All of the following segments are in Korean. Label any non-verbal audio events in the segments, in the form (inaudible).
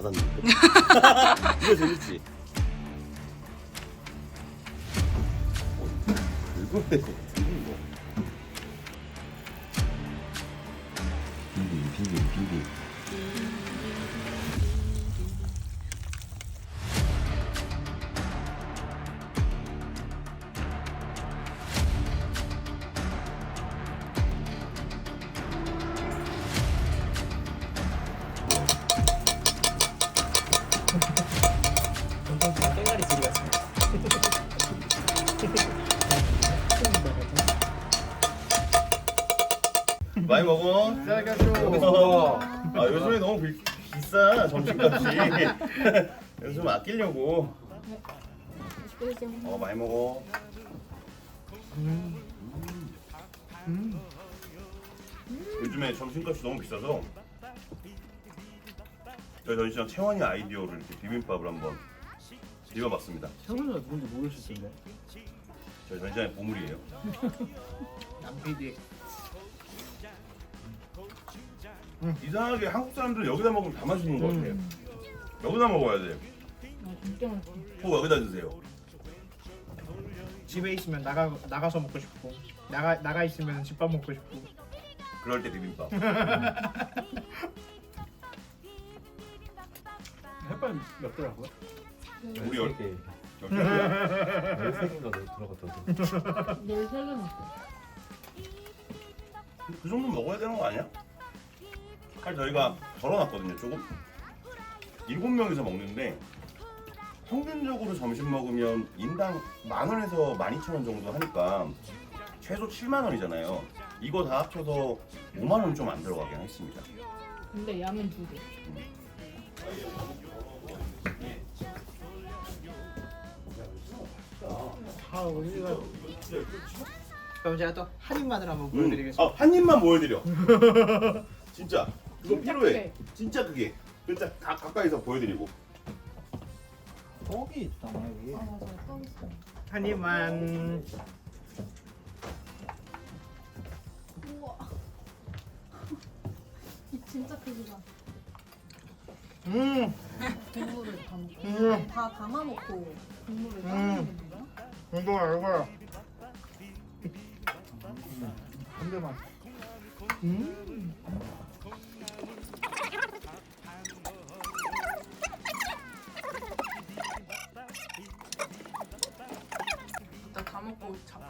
닫았는데. (laughs) 이거 재밌지? 어, 이거 이거 뭐? 빙빙 빙빙 빙빙. 아 요즘에 너무 비, 비싸 점심값이. (laughs) 그래서 좀 아끼려고. 어 많이 먹어. 요즘에 점심값이 너무 비싸서 저희 전시장 채원이 아이디어로 이렇게 비빔밥을 한번 비벼봤습니다. 형은 누군지 모르실 텐데. 저희 전시장의 보물이에요. 남PD. 이상하게 한국 사람들은 여기다 먹으면 다 맛있는 것 같아요. 여기다 먹어야 돼. 꼭 여기다 드세요. 집에 있으면 나가 나가서 먹고 싶고 나가 나가 있으면 집밥 먹고 싶고. 그럴 때 비빔밥. (laughs) 햇반 몇 개라고요? 우리 열개 열개야. 열세 개가 들어갔던데. 내일 세개 먹고. 그 정도 먹어야 되는 거 아니야? 사실 저희가 덜어놨거든요 조금 일곱 명이서 먹는데 평균적으로 점심 먹으면 인당 만 원에서 만 이천 원 정도 하니까 최소 7만 원이잖아요 이거 다 합쳐서 5만 원 좀 안 들어가게 했습니다 근데 양은 두 개. 아 우리가. 그럼 제가 또 할인만을 한번 음. 보여드리겠습니다. 아, 한 입만 보여드려 (laughs) 진짜 이거 진짜 필요해. 진짜 그게 진짜 가, 가까이서 보여드리고 떡이 있잖아 여기. 아 맞아, 떡 있어. 한 입만. 우와. (laughs) 이 진짜 크기다. 음. 국물을 다 먹고. 음. 다 담아놓고 국물을 음. 따르는 건가? 이거야 이거야. 한 대만. 음.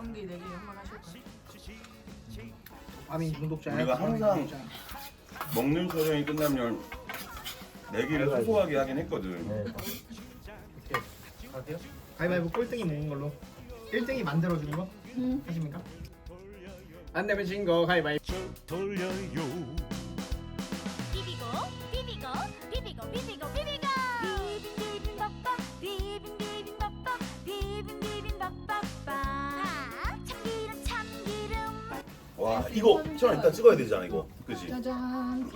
자판기 내기 한번 하실까요? 아민 중독자야. 우리가 항상 중독자. 먹는 촬영이 끝나면 내기를 소소하게 하긴 했거든 네. 이렇게 가세요? 가위바위보 꼴등이 먹는 걸로 1등이 만들어주는 거 응. 하십니까? 안 되면 진거 가위바위보 비비고 와 이거 촬영 이따 찍어야 되잖아 이거 그지? 짜잔.